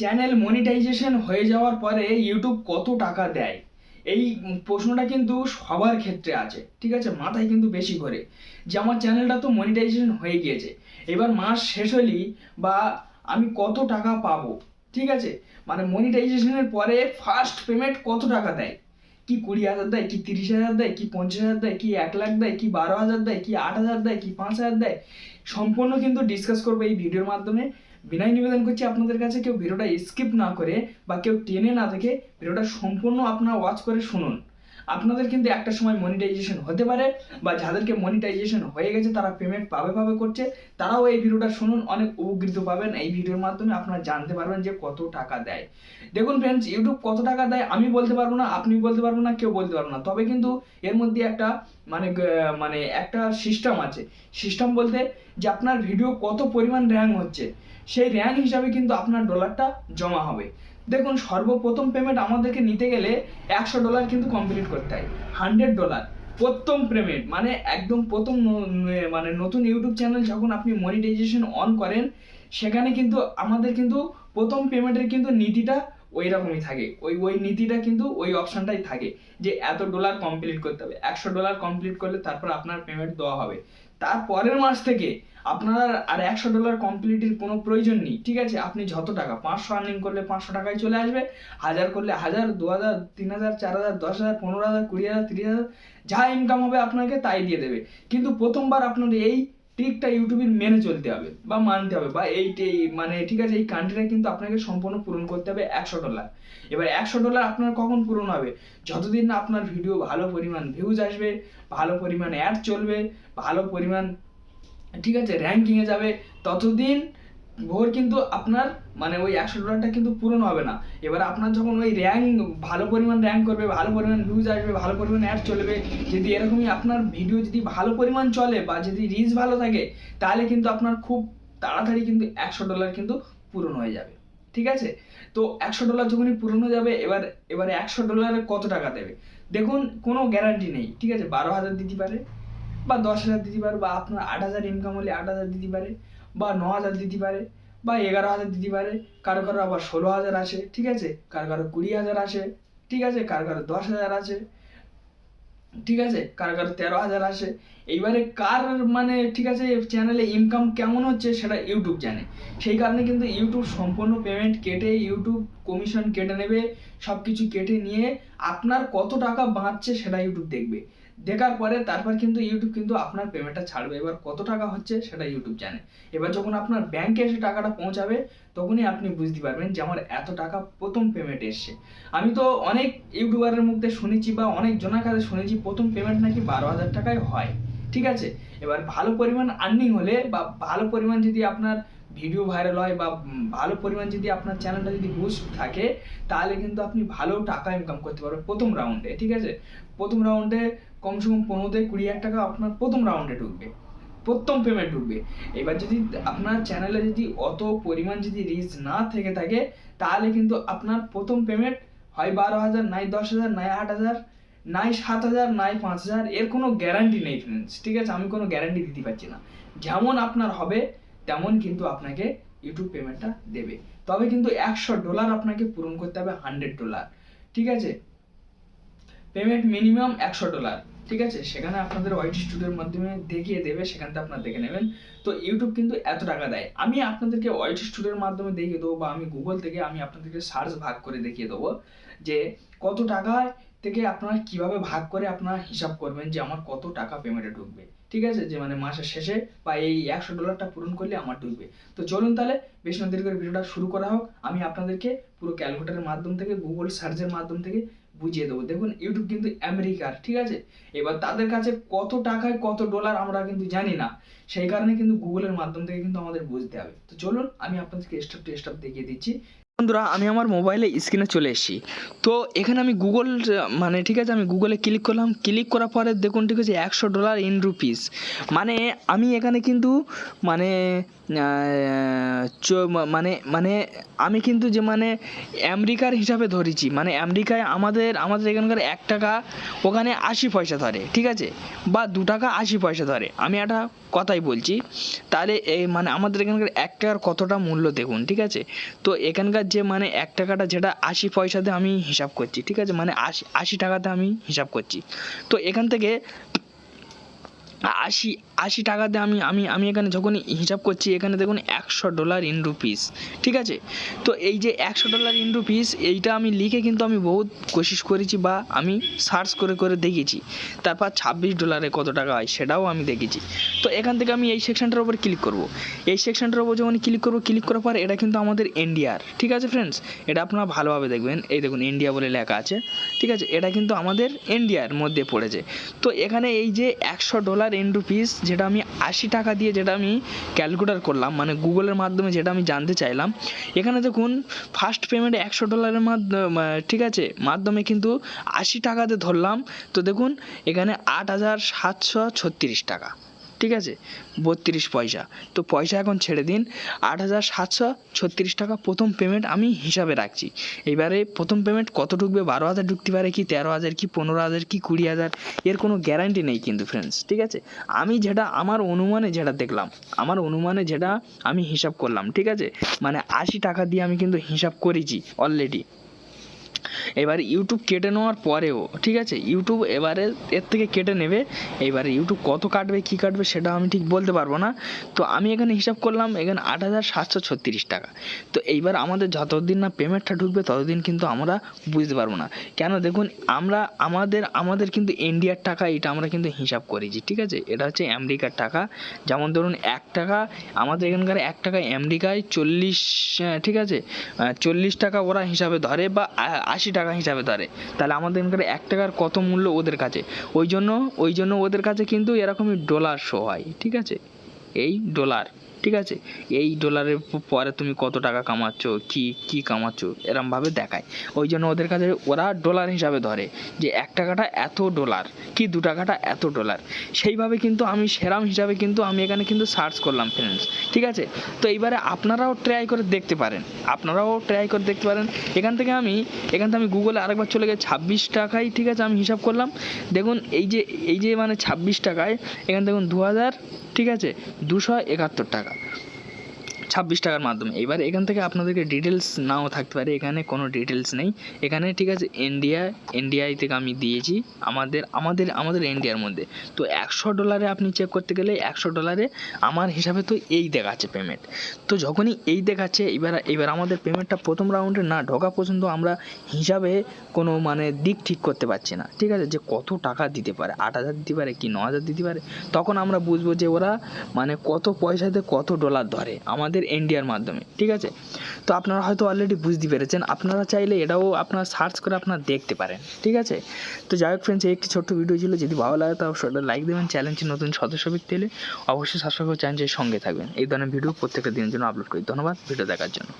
Channel monetization হয়ে যাওয়ার পরে ইউটিউব কত টাকা দেয়? এই প্রশ্নটা কিন্তু সবার ক্ষেত্রে আছে, ঠিক আছে? মাথায় কিন্তু বেশি করে। যে আমার চ্যানেলটা তো মনিটাইজেশন হয়ে গিয়েছে। এবার মাস শেষ হলেই বা আমি কত টাকা পাবো, ঠিক আছে? মানে মনিটাইজেশনের পরে ফার্স্ট পেমেন্ট কত টাকা দেয়? কি কুড়ি হাজার দেয়, কি তিরিশ হাজার দেয়, কি পঞ্চাশ হাজার দেয়, কি এক লাখ দেয়, কি বারো হাজার দেয়, কি আট হাজার দেয়, কি পাঁচ হাজার দেয়? সম্পূর্ণ কিন্তু ডিসকাস করব এই ভিডিওর মাধ্যমে। বিনয় নিবেদন করছি আপনাদের কাছে, কেউ ভিডিওটা স্কিপ না করে বা কেউ টেনে না দেখে ভিডিওটা সম্পূর্ণ আপনারা ওয়াচ করে শুনুন। আপনাদের কিন্তু একটা সময় মনিটাইজেশন হতে পারে বা যাদেরকে মনিটাইজেশন হয়ে গেছে তারা পেমেন্ট পাবে পাবে করছে, তারাও এই ভিডিওটা শুনুন, অনেক উপকৃত পাবেন। এই ভিডিওর মাধ্যমে আপনারা জানতে পারবেন যে কত টাকা দেয়। দেখুন ফ্রেন্ডস ইউটিউব কত টাকা দেয় আমি বলতে পারব না আপনি বলতে পারব না, কেউ বলতে পারব না। তবে কিন্তু এর মধ্যে একটা মানে মানে একটা সিস্টেম আছে। সিস্টেম বলতে যে আপনার ভিডিও কত পরিমাণ র্যাঙ্ক হচ্ছে। সেই র্যাঙ্ক হিসাবে কিন্তু আপনার ডলারটা জমা হবে। দেখুন, সর্বপ্রথম পেমেন্ট আমাদেরকে নিতে গেলে একশো ডলার কিন্তু কমপ্লিট করতে হয় হান্ড্রেড ডলার প্রথম পেমেন্ট মানে একদম প্রথম মানে নতুন ইউটিউব চ্যানেল যখন আপনি মনিটাইজেশন অন করেন, সেখানে কিন্তু আমাদের কিন্তু প্রথম পেমেন্টের কিন্তু নীতিটা ওই রকমই থাকে, ওই ওই নীতিটা কিন্তু ওই অপশনটাই থাকে যে এত ডলার কমপ্লিট করতে হবে, একশো ডলার কমপ্লিট করলে তারপর আপনার পেমেন্ট দেওয়া হবে। তার পরের মাস থেকে আপনার আর একশো ডলার কমপ্লিটের কোনো প্রয়োজন নেই, ঠিক আছে? আপনি যত টাকা, পাঁচশো আর্নিং করলে পাঁচশো টাকায় চলে আসবে, হাজার করলে হাজার, দু হাজার, তিন হাজার, চার হাজার, দশ হাজার, পনেরো হাজার, কুড়ি হাজার, তিরিশ হাজার, যা ইনকাম হবে আপনাকে তাই দিয়ে দেবে। কিন্তু প্রথমবার আপনার এই ট্রিকটা ইউটিউবের মেনে চলতে হবে বা মানতে হবে বা এই মানে ঠিক আছে, এই কান্ট্রিটা কিন্তু আপনাকে সম্পূর্ণ পূরণ করতে হবে একশো ডলার এবার একশো ডলার আপনার কখন পূরণ হবে? যতদিন না আপনার ভিডিও ভালো পরিমাণ ভিউজ আসবে, ভালো পরিমাণ অ্যাড চলবে, ভালো পরিমাণ ঠিক আছে র্যাঙ্কিংয়ে যাবে, ততদিন ভোর কিন্তু আপনার মানে ওই একশো ডলারটা কিন্তু পূরণ হবে না। এবার আপনার যখন ওই র্যাঙ্ক ভালো পরিমাণ র্যাঙ্ক করবে, ভালো পরিমাণ ভিউজ আসবে, ভালো পরিমাণ অ্যাড চলবে, যদি এরকমই আপনার ভিডিও যদি ভালো পরিমাণ চলে বা যদি রিচ ভালো থাকে, তাহলে কিন্তু আপনার খুব তাড়াতাড়ি কিন্তু একশো ডলার কিন্তু পূরণ হয়ে যাবে। ঠিক আছে? তো একশো ডলার যখনই পূরণ হয়ে যাবে, এবার, এবারে একশো ডলারে কত টাকা দেবে? দেখুন, কোনো গ্যারান্টি নেই। ঠিক আছে? বারো হাজার দিতে পারে বা দশ হাজার দিতে পারে, বা আপনার আট হাজার ইনকাম হলে আট হাজার দিতে পারে, বা ন হাজার দিতে পারে, বা এগারো হাজার দিতে পারে, কারও কারও আবার ষোলো হাজার আসে, ঠিক আছে? কারও কারও কুড়ি হাজার আসে, ঠিক আছে? কারও কারও দশ হাজার আছে ঠিক আছে? কারও কারও তেরো হাজার আসে। এইবারে কার মানে ঠিক আছে চ্যানেলে ইনকাম কেমন হচ্ছে সেটা ইউটিউব জানে। সেই কারণে কিন্তু ইউটিউব সম্পূর্ণ পেমেন্ট কেটে ইউটিউব কমিশন কেটে নেবে সব কিছু কেটে নিয়ে আপনার কত টাকা বাঁচছে সেটা ইউটিউব দেখবে। দেখার পরে তারপর কিন্তু ইউটিউব কিন্তু আপনার পেমেন্টটা ছাড়বে। এবার কত টাকা হচ্ছে সেটা ইউটিউব জানে। এবার যখন আপনার ব্যাংকে এসে টাকাটা পৌঁছাবে, তখনই আপনি বুঝতে পারবেন যে আমার এত টাকা প্রথম পেমেন্ট এসছে। আমি তো অনেক ইউটিউবারের মধ্যে শুনেছি বা অনেক জনের কাছে শুনেছি, প্রথম পেমেন্ট নাকি বারো হাজার টাকায় হয়। ঠিক আছে? এবার ভালো পরিমাণ আর্নিং হলে বা ভালো পরিমাণ যদি আপনার ভিডিও ভাইরাল হয় বা ভালো পরিমাণ যদি আপনার চ্যানেলটা যদি বুস্ট থাকে, তাহলে কিন্তু আপনি ভালো টাকা ইনকাম করতে পারবেন প্রথম রাউন্ডে ঠিক আছে? প্রথম রাউন্ডে কমসে কম পনেরো থেকে কুড়ি হাজার টাকা আপনার প্রথম রাউন্ডে ঢুকবে, প্রথম পেমেন্ট ঢুকবে। এবার যদি আপনার চ্যানেলে যদি অত পরিমাণ যদি রিচ না থেকে থাকে, তাহলে কিন্তু আপনার প্রথম পেমেন্ট হয় বারো হাজার, নাই দশ হাজার, নাই আট হাজার, নাই সাত হাজার, নাই পাঁচ হাজার, এর কোনো গ্যারান্টি নেই ফ্রেন্ডস ঠিক আছে? আমি কোনো গ্যারান্টি দিতে পারছি না। যেমন আপনার হবে তেমন কিন্তু আপনাকে ইউটিউব পেমেন্টটা দেবে। তবে কিন্তু একশো ডলার আপনাকে পূরণ করতে হবে হান্ড্রেড ডলার ঠিক আছে? পেমেন্ট মিনিমাম একশো ডলার ঠিক আছে? সেখানে আপনাদের ওয়াইটি স্টুডিওর মাধ্যমে দেখিয়ে দেবে, সেখান থেকে আপনারা দেখে নেবেন। তো ইউটিউব কিন্তু এত টাকা দেয়। আমি আপনাদেরকে ওয়াইটি স্টুডিওর মাধ্যমে দেখিয়ে দেবো বা আমি গুগল থেকে আমি আপনাদেরকে সার্চ ভাগ করে দেখিয়ে দেবো যে কত টাকা থেকে আপনারা কীভাবে ভাগ করে আপনারা হিসাব করবেন যে আমার কত টাকা পেমেন্টে ঢুকবে? ঠিক আছে? যে মানে মাসের শেষে বা এই একশো ডলারটা পূরণ করলে আমার ঢুকবে। তো চলুন তাহলে বেশ না দেরি করে ভিডিওটা শুরু করা হোক। আমি আপনাদেরকে পুরো ক্যালকুলেটারের মাধ্যম থেকে গুগল সার্চের মাধ্যম থেকে বুঝিয়ে দেবো। দেখুন ইউটিউব কিন্তু আমেরিকার ঠিক আছে? এবার তাদের কাছে কত টাকায় কত ডলার আমরা কিন্তু জানি না। সেই কারণে কিন্তু গুগলের মাধ্যম থেকে কিন্তু আমাদের বুঝতে হবে। তো চলুন, আমি আপনাদেরকে স্টেপ টু স্টেপ দেখিয়ে দিচ্ছি। বন্ধুরা, আমি আমার মোবাইলে স্ক্রিনে চলে এসেছি। তো এখানে আমি গুগল মানে ঠিক আছে, আমি গুগলে ক্লিক করলাম। ক্লিক করার পরে দেখুন, ঠিক আছে, একশো ডলার ইন রুপিস। মানে আমি এখানে কিন্তু মানে মানে মানে আমি কিন্তু যে মানে আমেরিকার হিসাবে ধরেছি। মানে আমেরিকায় আমাদের আমাদের এখানকার এক টাকা, ওখানে আশি পয়সা ধরে, ঠিক আছে? বা দু টাকা আশি পয়সা ধরে। আমি একটা কথাই বলছি, তাহলে এই মানে আমাদের এখানকার এক টাকার কতটা মূল্য দেখুন, ঠিক আছে? তো এখানকার যে মানে এক টাকাটা যেটা আশি পয়সাতে আমি হিসাব করছি, ঠিক আছে? মানে আশি আশি টাকাতে আমি হিসাব করছি। তো এখান থেকে আশি আশি টাকাতে আমি আমি আমি এখানে যখন হিসাব করছি, এখানে দেখুন একশো ডলার ইন রুপিস ঠিক আছে? তো এই যে একশো ডলার ইন রুপিস এইটা আমি লিখে কিন্তু আমি বহুত কোশিশ করেছি বা আমি সার্চ করে করে দেখেছি। তারপর ছাব্বিশ ডলারে কত টাকা হয় সেটাও আমি দেখেছি। তো এখান থেকে আমি এই সেকশনটার উপর ক্লিক করব। এই সেকশনটার উপর যখন ক্লিক করব ক্লিক করার পর এটা কিন্তু আমাদের ইন্ডিয়ার ঠিক আছে ফ্রেন্ডস এটা আপনারা ভালোভাবে দেখবেন। এই দেখুন ইন্ডিয়া বলে লেখা আছে, ঠিক আছে? এটা কিন্তু আমাদের ইন্ডিয়ার মধ্যে পড়েছে। তো এখানে এই যে একশো ডলার ইন রুপিস যেটা আমি আশি টাকা দিয়ে যেটা আমি ক্যালকুলেট করলাম মানে গুগলের মাধ্যমে যেটা আমি জানতে চাইলাম। এখানে দেখুন ফার্স্ট পেমেন্ট একশো ডলারের মাধ্যমে ঠিক আছে, মাধ্যমে কিন্তু আশি টাকাতে ধরলাম। তো দেখুন, এখানে আট হাজার সাতশো ছত্রিশ টাকা। ঠিক আছে? বত্রিশ পয়সা। তো পয়সা এখন ছেড়ে দিন। আট হাজার সাতশো ছত্রিশ টাকা প্রথম পেমেন্ট আমি হিসাবে রাখছি। এবারে প্রথম পেমেন্ট কত ঢুকবে? বারো হাজার ঢুকতে পারে কি, তেরো হাজার কি, পনেরো হাজার কি, কুড়ি হাজার? এর কোনো গ্যারান্টি নেই কিন্তু ফ্রেন্ডস ঠিক আছে? আমি যেটা, আমার অনুমানে যেটা দেখলাম, আমার অনুমানে যেটা আমি হিসাব করলাম, ঠিক আছে? মানে আশি টাকা দিয়ে আমি কিন্তু হিসাব করেছি অলরেডি এবার ইউটিউব কেটে নেওয়ার পরেও, ঠিক আছে? ইউটিউব এবারে এর থেকে কেটে নেবে। এবারে ইউটিউব কত কাটবে, কী কাটবে সেটা আমি ঠিক বলতে পারব না। তো আমি এখানে হিসাব করলাম, এখানে আট হাজার সাতশো ছত্রিশ টাকা। তো এইবার আমাদের যতদিন না পেমেন্টটা ঢুকবে, ততদিন কিন্তু আমরা বুঝতে পারব না। কেন? দেখুন, আমরা, আমাদের আমাদের কিন্তু ইন্ডিয়ার টাকা, এটা আমরা কিন্তু হিসাব করেছি, ঠিক আছে? এটা হচ্ছে আমেরিকার টাকা। যেমন ধরুন, এক টাকা, আমাদের এখানকার এক টাকা আমেরিকায় চল্লিশ ঠিক আছে? চল্লিশ টাকা ওরা হিসাবে ধরে বা আ- আশি টাকা হিসাবে ধরে। তাহলে আমাদের এখানকার এক টাকার কত মূল্য ওদের কাছে? ওই জন্য ওই জন্য ওদের কাছে কিন্তু এরকমই ডলার শো হয়, ঠিক আছে? এই ডলার ঠিক আছে? এই ডলারের পরে তুমি কত টাকা কামাচ্ছ? কি কি কামাচ্ছ? এরমভাবে দেখায়। ওই জন্য ওদের কাছে ওরা ডলার হিসাবে ধরে যে এক টাকাটা এত ডলার কি দু টাকাটা এত ডলার সেইভাবে কিন্তু আমি, সেরাম হিসাবে কিন্তু আমি এখানে কিন্তু সার্চ করলাম ফ্রেন্ডস ঠিক আছে? তো এইবারে আপনারাও ট্রাই করে দেখতে পারেন। আপনারাও ট্রাই করে দেখতে পারেন। এখান থেকে আমি, এখান থেকে আমি গুগলে আরেকবার চলে গেছি ছাব্বিশ টাকায় ঠিক আছে আমি হিসাব করলাম। দেখুন, এই যে এই যে মানে ছাব্বিশ টাকায়, এখান দেখুন দু হাজার ঠিক আছে? দুশো একাত্তর টাকা। ছাব্বিশ টাকার মাধ্যমে। এবার এখান থেকে আপনাদেরকে ডিটেলস নাও থাকতে পারে, এখানে কোনো ডিটেলস নেই। এখানে ঠিক আছে ইন্ডিয়া ইন্ডিয়াই থেকে আমি দিয়েছি, আমাদের আমাদের আমাদের ইন্ডিয়ার মধ্যে। তো একশো ডলারে আপনি চেক করতে গেলে একশো ডলারে আমার হিসাবে তো এই দেখাচ্ছে পেমেন্ট তো যখনই এই দেখাচ্ছে, এবার এবার আমাদের পেমেন্টটা প্রথম রাউন্ডে না ঢোকা পর্যন্ত আমরা হিসাবে কোনো মানে দিক ঠিক করতে পারছি না। ঠিক আছে, যে কত টাকা দিতে পারে, আট হাজার দিতে পারে কি ন হাজার দিতে পারে, তখন আমরা বুঝব যে ওরা মানে কত পয়সাতে কত ডলার ধরে। আমাদের ইন্ডিয়ার মাধ্যমে, ঠিক আছে? তো আপনারা হয়তো অলরেডি বুঝতে পেরেছেন, আপনারা চাইলে এটাও আপনারা সার্চ করে আপনারা দেখতে পারেন, ঠিক আছে? তো যাই হোক ফ্রেন্ডস এই একটি ছোট্ট ভিডিও ছিল, যদি ভালো লাগে তাহলে অবশ্যই লাইক দেবেন চ্যানেলটি নতুন সদস্য ব্যক্তি হলে অবশ্যই সাবস্ক্রাইব করে চ্যানেলের সঙ্গে থাকবেন। এই ধরনের ভিডিও প্রত্যেকটা দিনের জন্য আপলোড করি। ধন্যবাদ ভিডিও দেখার জন্য।